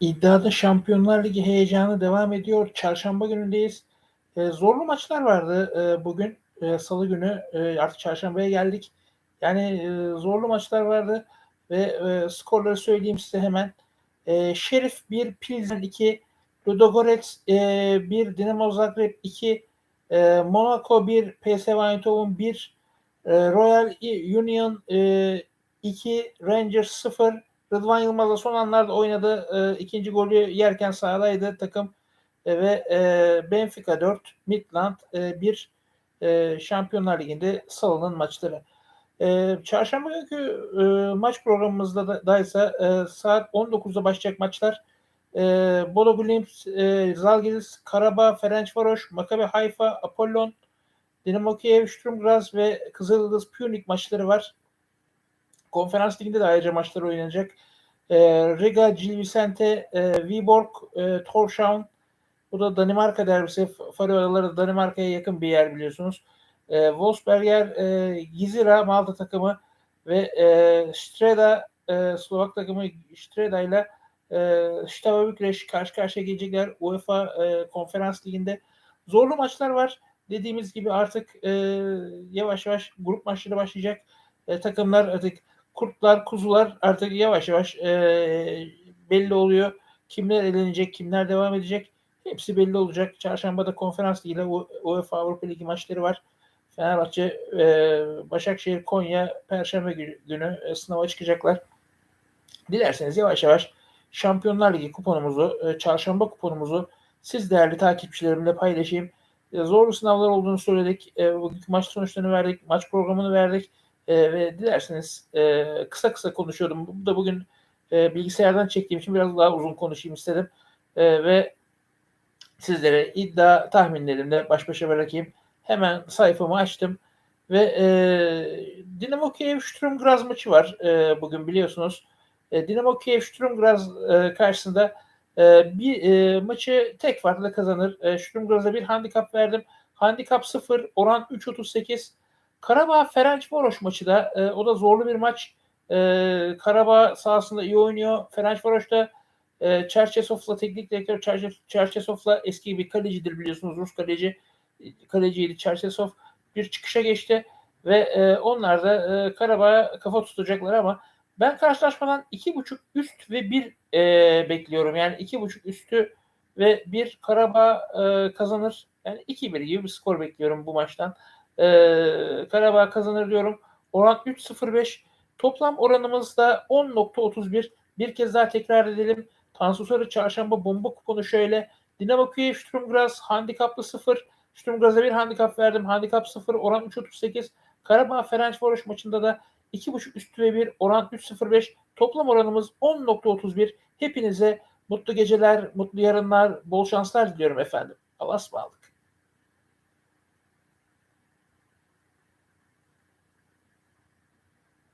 İddiada Şampiyonlar Ligi heyecanı devam ediyor. Çarşamba günündeyiz. E, zorlu maçlar vardı e, bugün. E, Salı günü e, artık çarşambaya geldik. Yani e, zorlu maçlar vardı ve e, skorları söyleyeyim size hemen. E, Şerif 1, Pilsen 2, Ludogorets e, 1, Dinamo Zagreb 2, e, Monaco 1, PSV Eindhoven 1, e, Royal Union e, 2, Rangers 0, Rıdvan Yılmaz da son anlarda oynadı. E, ikinci golü yerken sahadaydı takım e, ve e, Benfica 4, Midland e, 1 e, Şampiyonlar Ligi'nde salının maçları. E, çarşamba günkü e, maç programımızda da, da ise e, saat 19'da başlayacak maçlar e, Bodo Glimt, e, Zalgiris, Karabağ, Ferencvaroş, Maccabi Haifa, Apollon, Dinamo Kiev, Sturm Graz ve Kızıldız Punic maçları var. Konferans liginde de ayrıca maçlar oynanacak. E, Riga, Gil e, Viborg, e, Torshavn. Bu da Danimarka derbisi. Faroe Adaları Danimarka'ya yakın bir yer biliyorsunuz. E, Wolfsberger, e, Gizira Malta takımı ve e, Streda e, Slovak takımı Streda ile e, Steaua Bükreş karşı karşıya gelecekler. UEFA e, Konferans Ligi'nde zorlu maçlar var. Dediğimiz gibi artık e, yavaş yavaş grup maçları başlayacak. E, takımlar artık kurtlar, kuzular artık yavaş yavaş e, belli oluyor. Kimler elenecek, kimler devam edecek hepsi belli olacak. Çarşambada konferans ile UEFA Avrupa Ligi maçları var. Fenerbahçe, e, Başakşehir, Konya Perşembe günü e, sınava çıkacaklar. Dilerseniz yavaş yavaş Şampiyonlar Ligi kuponumuzu, e, çarşamba kuponumuzu siz değerli takipçilerimle paylaşayım. E, zorlu sınavlar olduğunu söyledik. E, bugünkü maç sonuçlarını verdik. Maç programını verdik. E, ve dilerseniz e, kısa kısa konuşuyordum. Bu da bugün e, bilgisayardan çektiğim için biraz daha uzun konuşayım istedim. E, ve sizlere iddia tahminlerimle baş başa bırakayım. Hemen sayfamı açtım ve e, Dinamo Kiev Sturm Graz maçı var e, bugün biliyorsunuz. E, Dinamo Kiev Sturm Graz e, karşısında e, bir e, maçı tek farklı kazanır. E, Sturm Graz'a bir handikap verdim. Handikap 0, oran 3.38. Karabağ Ferencvaroş maçı da e, o da zorlu bir maç. E, Karabağ sahasında iyi oynuyor. Ferencvaroş da e, Çerçesov'la teknik direktör Çerçesov'la eski bir kalecidir biliyorsunuz. Rus kaleci kaleciydi Çerçesov. Bir çıkışa geçti ve e, onlar da e, Karabağ'a kafa tutacaklar ama ben karşılaşmadan iki buçuk üst ve bir e, bekliyorum. Yani iki buçuk üstü ve bir Karabağ e, kazanır. Yani 2-1 gibi bir skor bekliyorum bu maçtan. E, Karabağ kazanır diyorum. Oran 3.05. Toplam oranımız da 10.31. Bir kez daha tekrar edelim. Tansu Sarı çarşamba bomba kuponu şöyle. Dinamo Kiev Sturmgraz handikaplı 0. Sturmgraz'a bir handikap verdim. Handikap 0 oran 3.38. Karabağ Ferencvaroş maçında da 2.5 üstü ve 1 oran 3.05. Toplam oranımız 10.31. Hepinize mutlu geceler, mutlu yarınlar, bol şanslar diliyorum efendim. Allah'a ısmarladık.